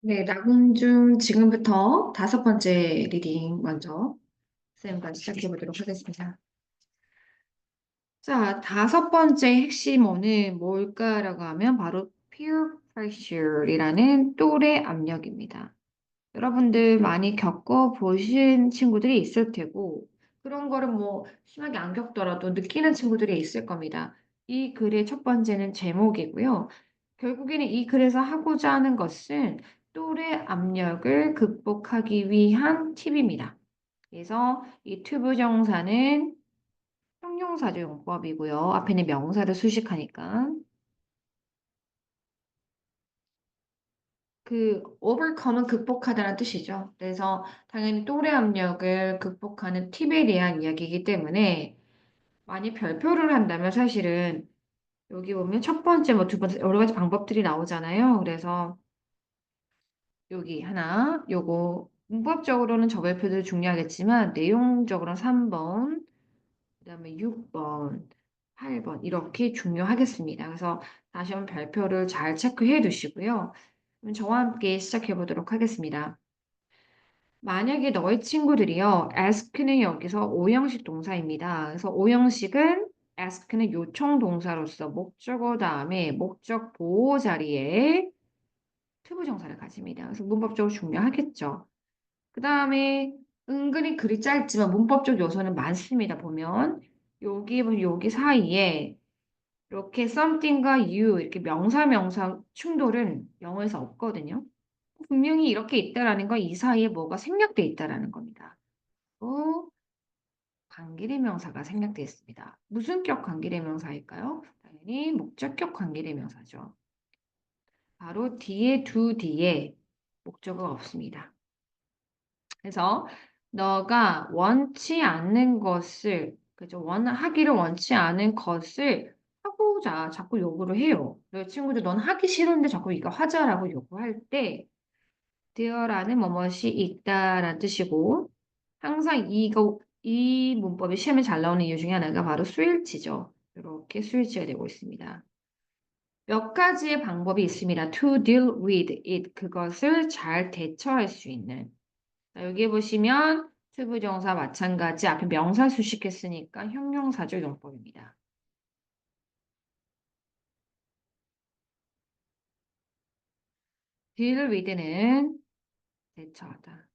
네, 낙은 중 지금부터 다섯 번째 리딩 먼저 쌤과 시작해 보도록 하겠습니다. 자, 다섯 번째 핵심어는 뭘까라고 하면 바로 peer pressure이라는 또래 압력입니다. 여러분들 많이 겪어 보신 친구들이 있을 테고 그런 거를 뭐 심하게 안 겪더라도 느끼는 친구들이 있을 겁니다. 이 글의 첫 번째는 제목이고요. 결국에는 이 글에서 하고자 하는 것은 또래 압력을 극복하기 위한 팁입니다. 그래서 이 튜브 정사는 형용사조 용법이고요. 앞에는 명사를 수식하니까. 그 overcome은 극복하다는 뜻이죠. 그래서 당연히 또래 압력을 극복하는 팁에 대한 이야기이기 때문에 많이 별표를 한다면 사실은 여기 보면 첫 번째, 뭐 두 번째 여러 가지 방법들이 나오잖아요. 그래서 여기 하나, 요거 문법적으로는 저 별표도 중요하겠지만 내용적으로는 3번, 그다음에 6번, 8번 이렇게 중요하겠습니다. 그래서 다시 한번 별표를 잘 체크해 두시고요. 그럼 저와 함께 시작해 보도록 하겠습니다. 만약에 너의 친구들이요, ask는 여기서 오형식 동사입니다. 그래서 오형식은 ask는 요청 동사로서 목적어 다음에 목적 보호 자리에 투부 정사를 가집니다. 그래서 문법적으로 중요하겠죠. 그 다음에 은근히 글이 짧지만 문법적 요소는 많습니다. 보면 여기 여기 사이에 이렇게 something과 you 이렇게 명사 명사 충돌은 영어에서 없거든요. 분명히 이렇게 있다라는 건 이 사이에 뭐가 생략돼 있다라는 겁니다. 또 관계대명사가 생략돼 있습니다. 무슨 격 관계대명사일까요? 당연히 목적격 관계대명사죠. 바로 뒤에 두 뒤에 목적어가 없습니다. 그래서 너가 원치 않는 것을 그죠? 원 하기를 원치 않은 것을 하고자 자꾸 요구를 해요. 너 친구들 넌 하기 싫은데 자꾸 이거 하자라고 요구할 때 되어라는 뭐뭇이 있다라는 뜻이고 항상 이거 이 문법이 시험에 잘 나오는 이유 중에 하나가 바로 수일치죠. 이렇게 수일치가 되고 있습니다. 몇 가지의 방법이 있습니다. To deal with it. 그것을 잘 대처할 수 있는. 자, 여기 보시면 투부정사 마찬가지 앞에 명사 수식했으니까 형용사적 용법입니다. deal with는 대처하다.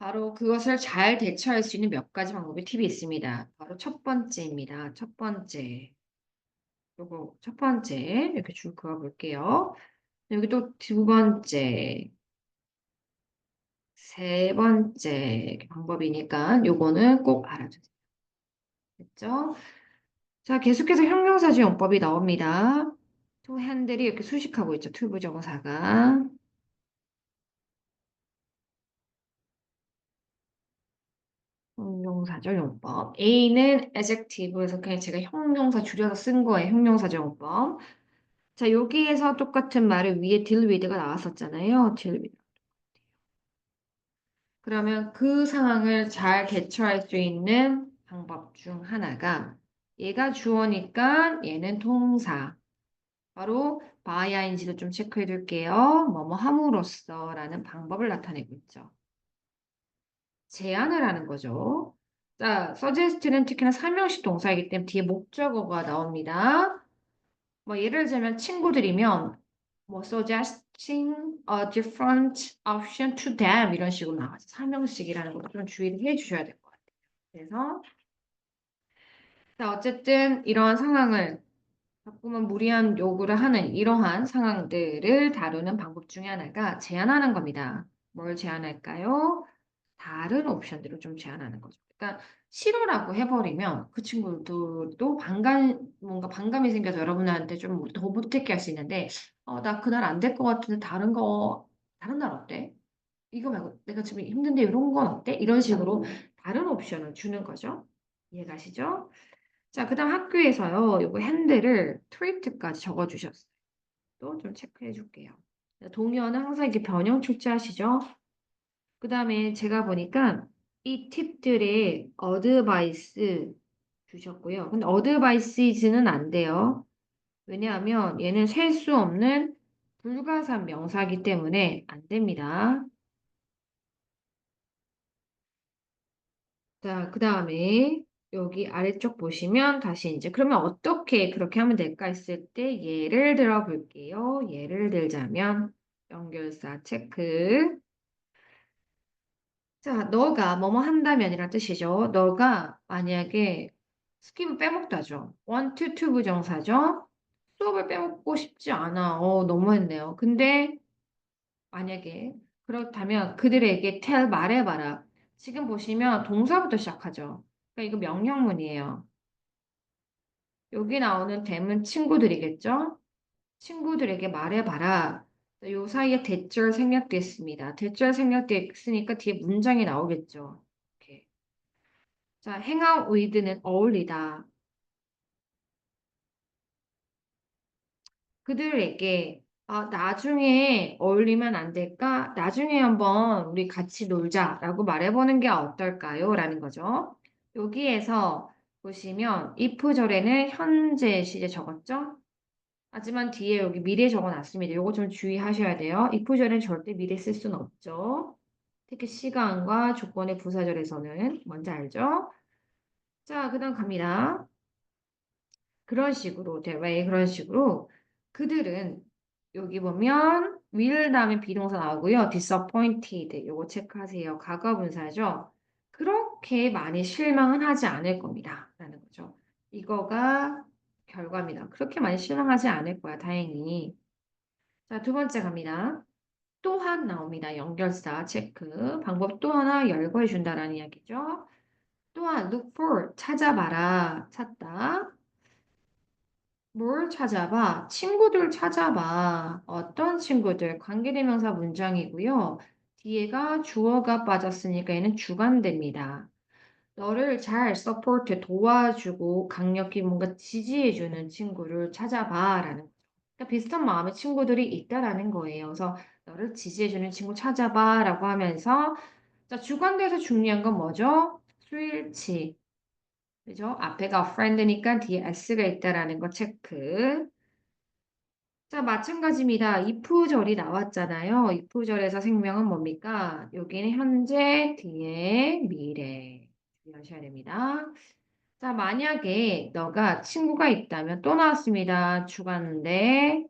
바로 그것을 잘 대처할 수 있는 몇 가지 방법의 팁이 있습니다. 바로 첫 번째입니다. 첫 번째. 요거 첫 번째 이렇게 줄 그어 볼게요. 여기 또 두 번째, 세 번째 방법이니까 요거는 꼭 알아주세요. 됐죠? 자, 계속해서 형용사주 용법이 나옵니다. to handle이 이렇게 수식하고 있죠. to 부정사가. 형용사죠, 용법. A는 adjective에서 그냥 제가 형용사 줄여서 쓴 거예요. 형용사죠, 용법. 자, 여기에서 똑같은 말을 위에 deal with가 나왔었잖아요. deal with. 그러면 그 상황을 잘 대처할 수 있는 방법 중 하나가 얘가 주어니까 얘는 동사. 바로 bying도 좀 체크해 둘게요. 뭐뭐 함으로써 라는 방법을 나타내고 있죠. 제안을 하는 거죠. 자, suggest는 특히나 삼형식 동사이기 때문에 뒤에 목적어가 나옵니다. 뭐 예를 들자면 친구들이면 뭐 suggesting a different option to them 이런 식으로 나와서 삼형식이라는 것도 좀 주의를 해 주셔야 될 것 같아요. 그래서 자, 어쨌든 이러한 상황을 자꾸만 무리한 요구를 하는 이러한 상황들을 다루는 방법 중에 하나가 제안하는 겁니다. 뭘 제안할까요? 다른 옵션들을 좀 제안하는 거죠. 그러니까 싫어라고 해버리면 그 친구들도 반감 뭔가 반감이 생겨서 여러분한테 좀 더 못듣게 할 수 있는데 어, 나 그날 안 될 것 같은데 다른 거 다른 날 어때? 이거 말고 내가 지금 힘든데 이런 건 어때? 이런 식으로 다른 옵션을 주는 거죠. 이해가시죠? 자, 그 다음 학교에서요. 요거 핸들을 트위트까지 적어주셨어요. 또 좀 체크해 줄게요. 동의어는 항상 이렇게 변형 출제하시죠? 그 다음에 제가 보니까 이 팁들의 어드바이스 주셨고요. 근데 어드바이스는 안 돼요. 왜냐하면 얘는 셀 수 없는 불가산 명사이기 때문에 안 됩니다. 자, 그 다음에 여기 아래쪽 보시면 다시 이제 그러면 어떻게 그렇게 하면 될까 했을 때 예를 들어 볼게요. 예를 들자면 연결사 체크. 자, 너가 뭐뭐 한다면이란 뜻이죠. 너가 만약에 스킵을 빼먹다죠. one, to, to 부정사죠. 수업을 빼먹고 싶지 않아. 어, 너무했네요. 근데 만약에 그렇다면 그들에게 tell 말해봐라. 지금 보시면 동사부터 시작하죠. 그러니까 이거 명령문이에요. 여기 나오는 댐은 친구들이겠죠? 친구들에게 말해봐라. 요 사이에 대절 생략됐습니다. 대절 생략됐으니까 뒤에 문장이 나오겠죠. 이렇게. 자, out with는 어울리다. 그들에게 아, 나중에 어울리면 안 될까? 나중에 한번 우리 같이 놀자라고 말해보는 게 어떨까요? 라는 거죠. 여기에서 보시면 if절에는 현재 시제 적었죠? 하지만 뒤에 여기 미래 적어놨습니다. 요거 좀 주의하셔야 돼요. if절에는 절대 미래 쓸 수는 없죠. 특히 시간과 조건의 부사절에서는 뭔지 알죠? 자, 그 다음 갑니다. 그런 식으로, 왜 그런 식으로 그들은 여기 보면 will 다음에 비동사 나오고요. disappointed 요거 체크하세요. 과거 분사죠. 그렇게 많이 실망은 하지 않을 겁니다. 라는 거죠. 이거가 결과입니다. 그렇게 많이 실망하지 않을 거야. 다행히. 자, 두 번째 갑니다. 또한 나옵니다. 연결사 체크. 방법 또 하나 열거해 준다라는 이야기죠. 또한 look for 찾아봐라. 찾다. 뭘 찾아봐? 친구들 찾아봐. 어떤 친구들? 관계대명사 문장이고요. 뒤에가 주어가 빠졌으니까 얘는 주관됩니다. 너를 잘 서포트 도와주고 강력히 뭔가 지지해주는 친구를 찾아봐라는 거죠. 그러니까 비슷한 마음의 친구들이 있다라는 거예요. 그래서 너를 지지해주는 친구 찾아봐라고 하면서 자 주관돼서 중요한 건 뭐죠? 수일치. 그죠? 앞에가 friend니까 뒤에 s가 있다라는 거 체크. 자, 마찬가지입니다. if절이 나왔잖아요. if절에서 생명은 뭡니까? 여기는 현재, 뒤에 미래. 주의하셔야 됩니다. 자, 만약에 너가 친구가 있다면 또 나왔습니다. 주관인데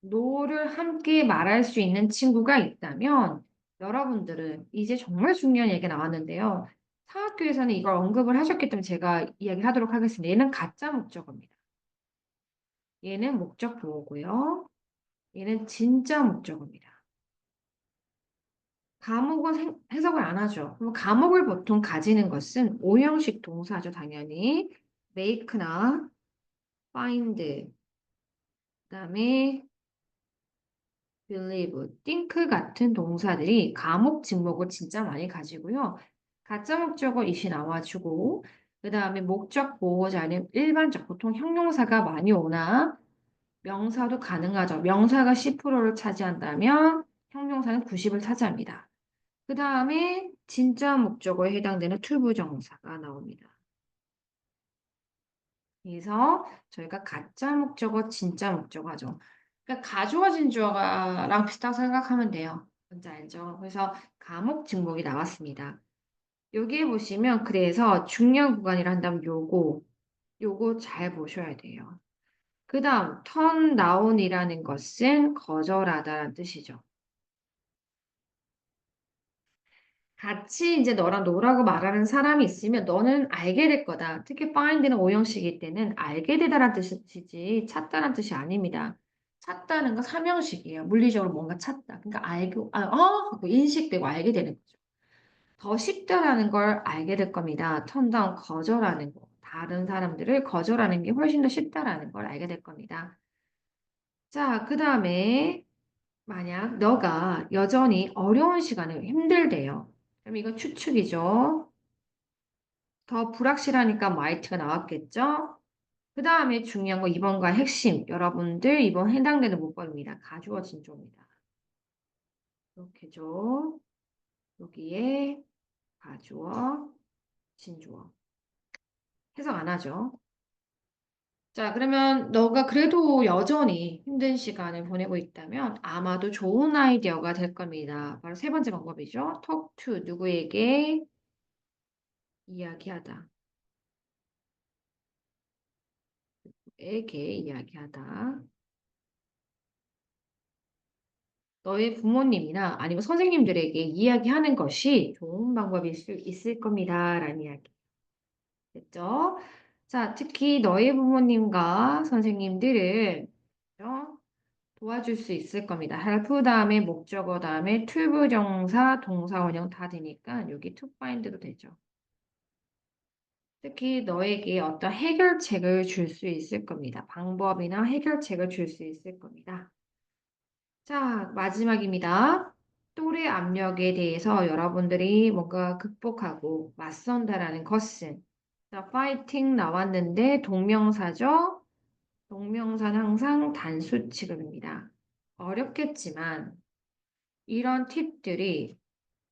노를 함께 말할 수 있는 친구가 있다면 여러분들은 이제 정말 중요한 얘기가 나왔는데요. 사학교에서는 이걸 언급을 하셨기 때문에 제가 이야기를 하도록 하겠습니다. 얘는 가짜 목적어입니다. 얘는 목적 보호고요. 얘는 진짜 목적어입니다. 감옥은 해석을 안 하죠. 그럼 감옥을 보통 가지는 것은 오형식 동사죠, 당연히. make나 find, 그다음에 believe, think 같은 동사들이 감옥 직목을 진짜 많이 가지고요. 가짜 목적어 이시 나와주고 그 다음에 목적 보호자는 일반적 보통 형용사가 많이 오나 명사도 가능하죠. 명사가 10%를 차지한다면 형용사는 90을 차지합니다. 그 다음에 진짜 목적어에 해당되는 투부정사가 나옵니다. 그래서 저희가 가짜 목적어, 진짜 목적어죠. 그러니까 가주어진 주어랑 비슷하다고 생각하면 돼요. 뭔지 알죠? 그래서 감옥 증목이 나왔습니다. 여기에 보시면 그래서 중요한 구간이라 한다면 요거 요거 잘 보셔야 돼요. 그 다음 turn down이라는 것은 거절하다라는 뜻이죠. 같이 이제 너랑 노라고 말하는 사람이 있으면 너는 알게 될 거다. 특히 find는 오형식일 때는 알게 되다라는 뜻이지 찾다라는 뜻이 아닙니다. 찾다는 건 삼형식이에요. 물리적으로 뭔가 찾다. 그러니까 알고 아, 어 인식되고 알게 되는 거죠. 더 쉽다라는 걸 알게 될 겁니다. 턴다운 거절하는 거. 다른 사람들을 거절하는 게 훨씬 더 쉽다라는 걸 알게 될 겁니다. 자, 그 다음에 만약 너가 여전히 어려운 시간을 힘들대요. 그럼 이건 추측이죠. 더 불확실하니까 might가 나왔겠죠. 그 다음에 중요한 거 2번과 핵심. 여러분들 이번 해당되는 문법입니다. 가주어 진 조입니다. 이렇게죠. 여기에 가주어, 진주어. 해석 안 하죠. 자, 그러면 너가 그래도 여전히 힘든 시간을 보내고 있다면 아마도 좋은 아이디어가 될 겁니다. 바로 세 번째 방법이죠. talk to 누구에게 이야기하다. 에게 이야기하다. 너의 부모님이나 아니면 선생님들에게 이야기하는 것이 좋은 방법일 수 있을 겁니다. 라는 이야기. 됐죠? 자, 특히 너의 부모님과 선생님들은 어? 도와줄 수 있을 겁니다. help 다음에 목적어 다음에 to 부정사, 동사 원형 다 되니까 여기 to find도 되죠. 특히 너에게 어떤 해결책을 줄 수 있을 겁니다. 방법이나 해결책을 줄 수 있을 겁니다. 자, 마지막입니다. 또래 압력에 대해서 여러분들이 뭔가 극복하고 맞선다라는 것은 자, fighting 나왔는데 동명사죠? 동명사는 항상 단수 취급입니다. 어렵겠지만 이런 팁들이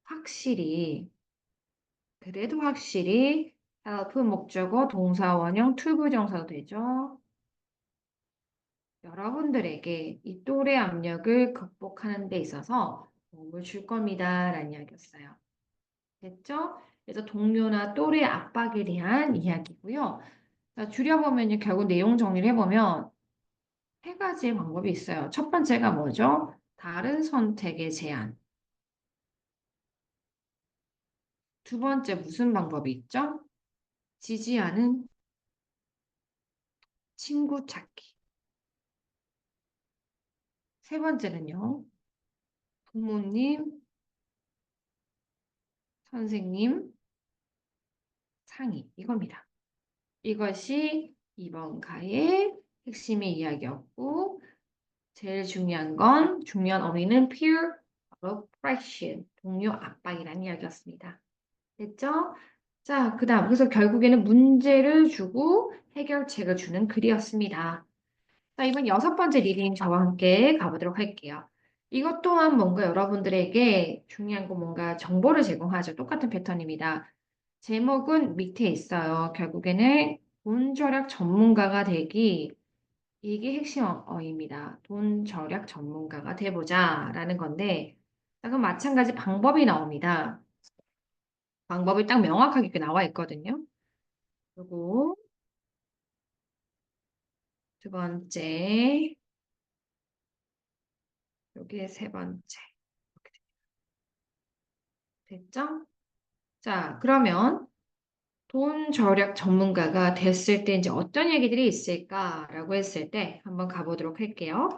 확실히 그래도 확실히 help 목적어 동사 원형 투부정사도 되죠. 여러분들에게 이 또래 압력을 극복하는 데 있어서 도움을 줄 겁니다. 라는 이야기였어요. 됐죠? 그래서 동료나 또래 압박에 대한 이야기고요. 자, 줄여보면 결국 내용 정리를 해보면 세 가지의 방법이 있어요. 첫 번째가 뭐죠? 다른 선택의 제한. 두 번째 무슨 방법이 있죠? 지지하는 친구 찾기. 세 번째는요. 부모님, 선생님, 상의. 이겁니다. 이것이 이번 가의 핵심의 이야기였고 제일 중요한 건 중요한 어휘는 peer oppression, 동료 압박이라는 이야기였습니다. 됐죠? 자, 그 다음 그래서 결국에는 문제를 주고 해결책을 주는 글이었습니다. 자, 이번 여섯 번째 리딩 저와 함께 가보도록 할게요. 이것 또한 뭔가 여러분들에게 중요한 거 뭔가 정보를 제공하죠. 똑같은 패턴입니다. 제목은 밑에 있어요. 결국에는 돈 절약 전문가가 되기 이게 핵심 어입니다. 돈 절약 전문가가 돼보자 라는 건데 그럼 마찬가지 방법이 나옵니다. 방법이 딱 명확하게 나와 있거든요. 그리고 두 번째 여기에 세 번째 됐죠? 자 그러면 돈 절약 전문가가 됐을 때 이제 어떤 얘기들이 있을까라고 했을 때 한번 가보도록 할게요.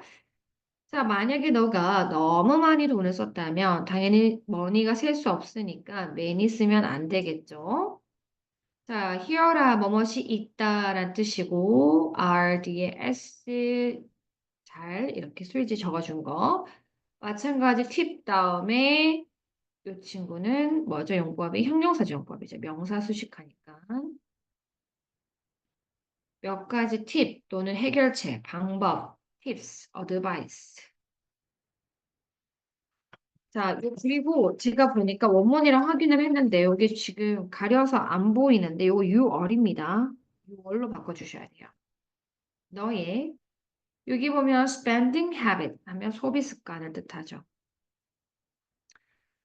자, 만약에 너가 너무 많이 돈을 썼다면 당연히 머니가 셀 수 없으니까 많이 쓰면 안 되겠죠. 자, here라 뭐뭇이 있다란 뜻이고 r 뒤에 s 잘 이렇게 수일지 적어준 거. 마찬가지 팁 다음에 이 친구는 뭐죠? 용법이 형용사죠, 용법이죠. 명사 수식하니까. 몇 가지 팁 또는 해결책, 방법, tips, advice. 자, 그리고 제가 보니까 원문이랑 확인을 했는데 여기 지금 가려서 안 보이는데 이거 유얼입니다. 유얼로 바꿔주셔야 돼요. 너의 여기 보면 spending habit 하면 소비 습관을 뜻하죠.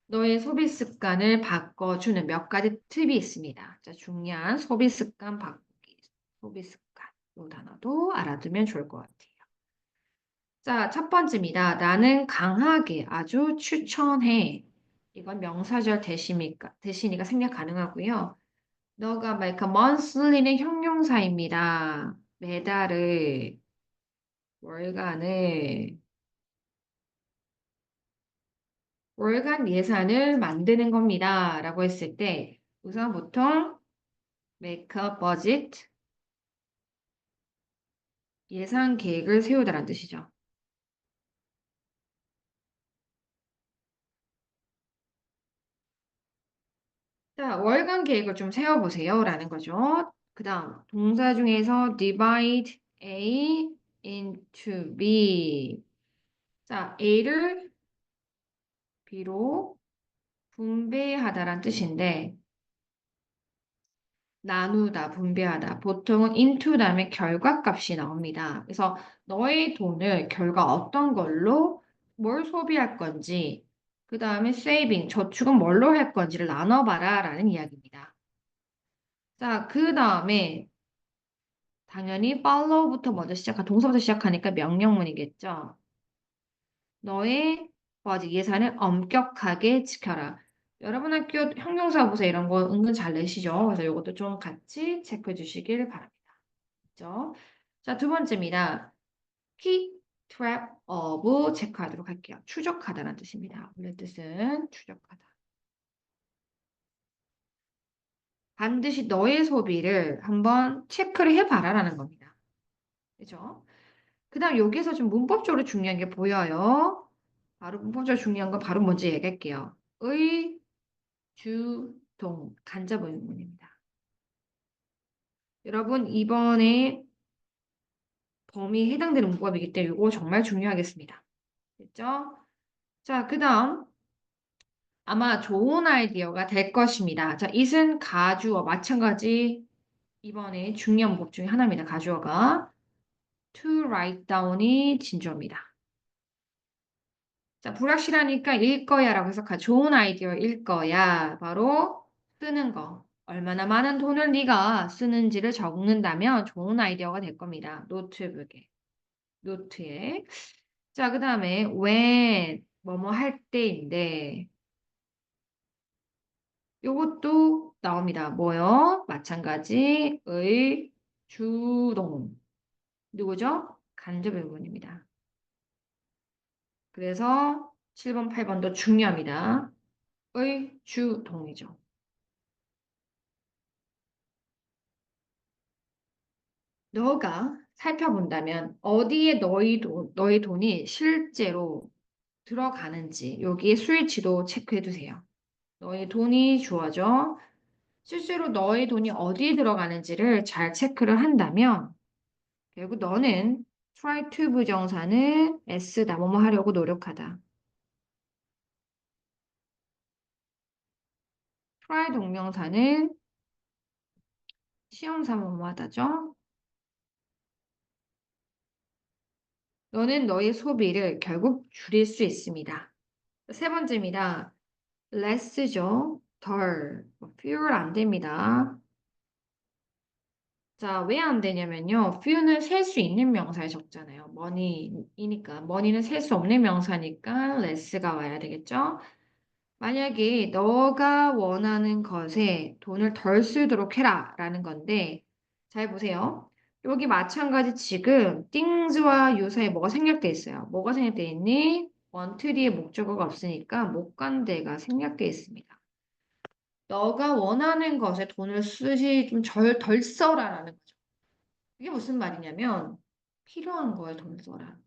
너의 소비 습관을 바꿔주는 몇 가지 팁이 있습니다. 자, 중요한 소비 습관 바꾸기. 소비 습관. 이 단어도 알아두면 좋을 것 같아요. 자, 첫 번째입니다. 나는 강하게 아주 추천해. 이건 명사절 대신이니까, 대신이가 생략 가능하고요. 너가 말까 monthly는 형용사입니다. 매달을, 월간을, 월간 예산을 만드는 겁니다. 라고 했을 때 우선 보통 make a budget 예산 계획을 세우다라는 뜻이죠. 자, 월간 계획을 좀 세워보세요. 라는 거죠. 그 다음, 동사 중에서 divide A into B. 자, A를 B로 분배하다란 뜻인데 나누다, 분배하다. 보통은 into 다음에 결과값이 나옵니다. 그래서 너의 돈을 결과 어떤 걸로 뭘 소비할 건지, 그 다음에 saving, 저축은 뭘로 할 건지를 나눠봐라 라는 이야기입니다. 자, 그 다음에 당연히 follow부터 먼저 시작하, 동사부터 시작하니까 명령문이겠죠. 너의 뭐지 예산을 엄격하게 지켜라. 여러분 학교 형용사 보세요. 이런 거 은근 잘 내시죠. 그래서 이것도 좀 같이 체크해 주시길 바랍니다. 그죠? 자, 두 번째입니다. keep track of 체크하도록 할게요. 추적하다라는 뜻입니다. 원래 뜻은 추적하다. 반드시 너의 소비를 한번 체크를 해봐라라는 겁니다. 그죠? 그 다음 여기서 좀 문법적으로 중요한 게 보여요. 바로 문법적으로 중요한 건 바로 먼저 얘기할게요. 의, 주, 동, 간접 의문입니다. 여러분 이번에 범위에 해당되는 문법이기 때문에 이거 정말 중요하겠습니다. 됐죠? 자, 그 다음 아마 좋은 아이디어가 될 것입니다. 자, it은 가주어 마찬가지 이번에 중요한 문법 중에 하나입니다. 가주어가 to write down이 진주어입니다. 자, 불확실하니까 일 거야 라고 해석하 좋은 아이디어 일 거야. 바로 쓰는 거. 얼마나 많은 돈을 네가 쓰는지를 적는다면 좋은 아이디어가 될 겁니다. 노트북에. 노트에. 자, 그 다음에 when 뭐뭐 할 때인데 요것도 나옵니다. 뭐요? 마찬가지 의 주동. 누구죠? 간접 의문입니다. 그래서 7번, 8번도 중요합니다. 의, 주, 동이죠. 너가 살펴본다면 어디에 너희 돈, 너의 돈이 실제로 들어가는지 여기에 스위치도 체크해 두세요. 너의 돈이 주어져 실제로 너의 돈이 어디에 들어가는지를 잘 체크를 한다면 결국 너는 try to 부정사는 s다 뭐뭐 하려고 노력하다. try 동명사는 시험사 뭐뭐 하다죠. 너는 너의 소비를 결국 줄일 수 있습니다. 세 번째입니다. Less죠. 덜. fewer 안 됩니다. 자, 왜 안 되냐면요. few는 셀 수 있는 명사에 적잖아요. money이니까. money는 셀 수 없는 명사니까 less가 와야 되겠죠? 만약에 너가 원하는 것에 돈을 덜 쓰도록 해라 라는 건데 잘 보세요. 여기 마찬가지 지금 things와 유사에 뭐가 생략돼 있어요. 뭐가 생략돼 있니? 뒤에 목적어가 없으니까 못간대가 생략돼 있습니다. 너가 원하는 것에 돈을 쓰시 좀덜 써라라는 거죠. 이게 무슨 말이냐면 필요한 거에 돈을 써라.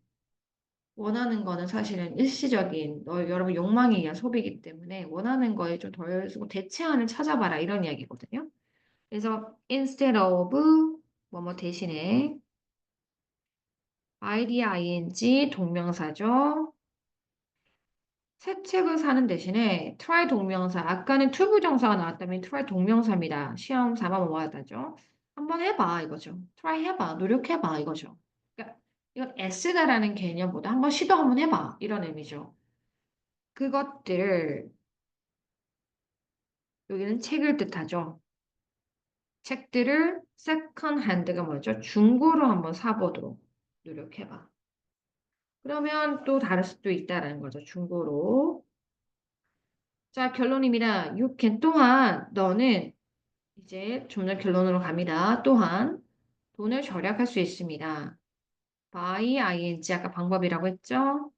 원하는 거는 사실은 일시적인 너 여러분 욕망에 의한 소비이기 때문에 원하는 거에 좀 덜 쓰고 대체안을 찾아봐라 이런 이야기거든요. 그래서 instead of 뭐뭐 대신에 id 동명사죠. 새 책을 사는 대신에 try 동명사, 아까는 to 부정사가 나왔다면 try 동명사입니다. 시험 4만 뭐하다죠. 한번 해봐 이거죠. try 해봐, 노력해봐 이거죠. 그러니까 이건 S다라는 개념보다 한번 시도 한번 해봐 이런 의미죠. 그것들을 여기는 책을 뜻하죠. 책들을 second hand가 뭐죠? 중고로 한번 사보도록 노력해봐. 그러면 또 다를 수도 있다라는 거죠. 중고로. 자, 결론입니다. You can 또한 너는 이제 좀더 결론으로 갑니다. 또한 돈을 절약할 수 있습니다. by ing 아까 방법이라고 했죠?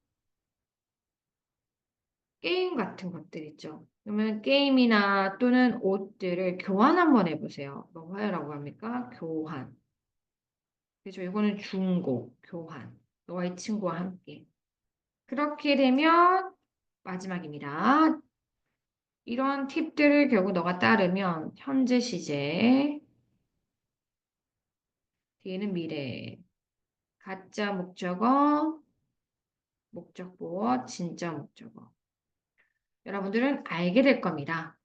게임 같은 것들 있죠. 그러면 게임이나 또는 옷들을 교환 한번 해보세요. 뭐 하라고 합니까? 교환. 그죠? 이거는 중고, 교환. 너의 친구와 함께. 그렇게 되면 마지막입니다. 이런 팁들을 결국 너가 따르면 현재 시제, 뒤에는 미래, 가짜 목적어, 목적보어, 진짜 목적어. 여러분들은 알게 될 겁니다.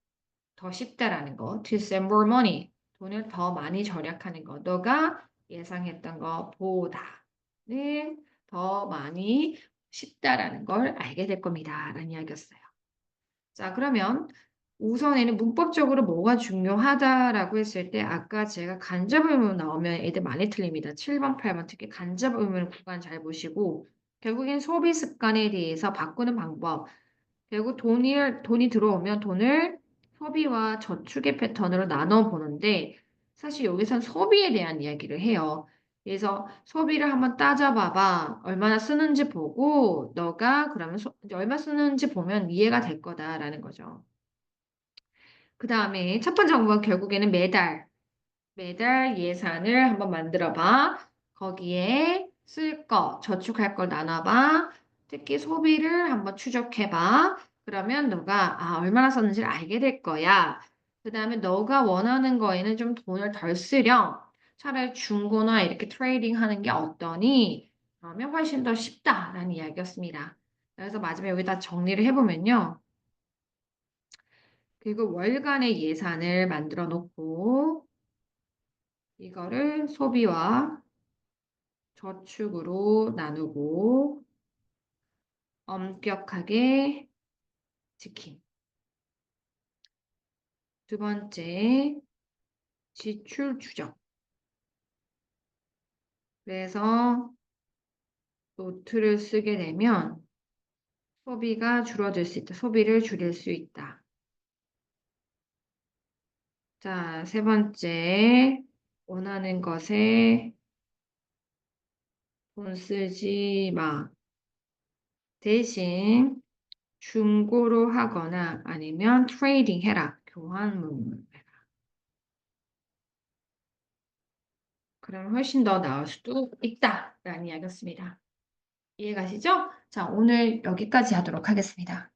더 쉽다라는 거. To send more money. 돈을 더 많이 절약하는 거. 너가 예상했던 것보다는 더 많이 쉽다라는 걸 알게 될 겁니다. 라는 이야기였어요. 자, 그러면 우선에는 문법적으로 뭐가 중요하다라고 했을 때 아까 제가 간접 의문 나오면 애들 많이 틀립니다. 7번, 8번 특히 간접 의문 구간 잘 보시고 결국엔 소비 습관에 대해서 바꾸는 방법 결국 돈이, 돈이 들어오면 돈을 소비와 저축의 패턴으로 나눠 보는데 사실 여기선 소비에 대한 이야기를 해요. 그래서 소비를 한번 따져봐봐. 얼마나 쓰는지 보고 너가 그러면 소, 얼마 쓰는지 보면 이해가 될 거다라는 거죠. 그 다음에 첫 번째 방법은 결국에는 매달, 매달 예산을 한번 만들어 봐. 거기에 쓸 거, 저축할 걸 나눠봐. 특히 소비를 한번 추적해 봐. 그러면 너가 아, 얼마나 썼는지를 알게 될 거야. 그 다음에 너가 원하는 거에는 좀 돈을 덜 쓰렴. 차라리 중고나 이렇게 트레이딩 하는 게 어떠니? 그러면 훨씬 더 쉽다라는 이야기였습니다. 그래서 마지막에 여기다 정리를 해보면요. 그리고 월간의 예산을 만들어 놓고 이거를 소비와 저축으로 나누고 엄격하게 지킴. 두 번째, 지출 추적. 그래서 노트를 쓰게 되면 소비가 줄어들 수 있다. 소비를 줄일 수 있다. 자, 세 번째, 원하는 것에 돈 쓰지 마. 대신 중고로 하거나 아니면 트레이딩 해라. 교환문을 해라. 그러면 훨씬 더 나을 수도 있다라는 이야기였습니다. 이해가시죠? 자, 오늘 여기까지 하도록 하겠습니다.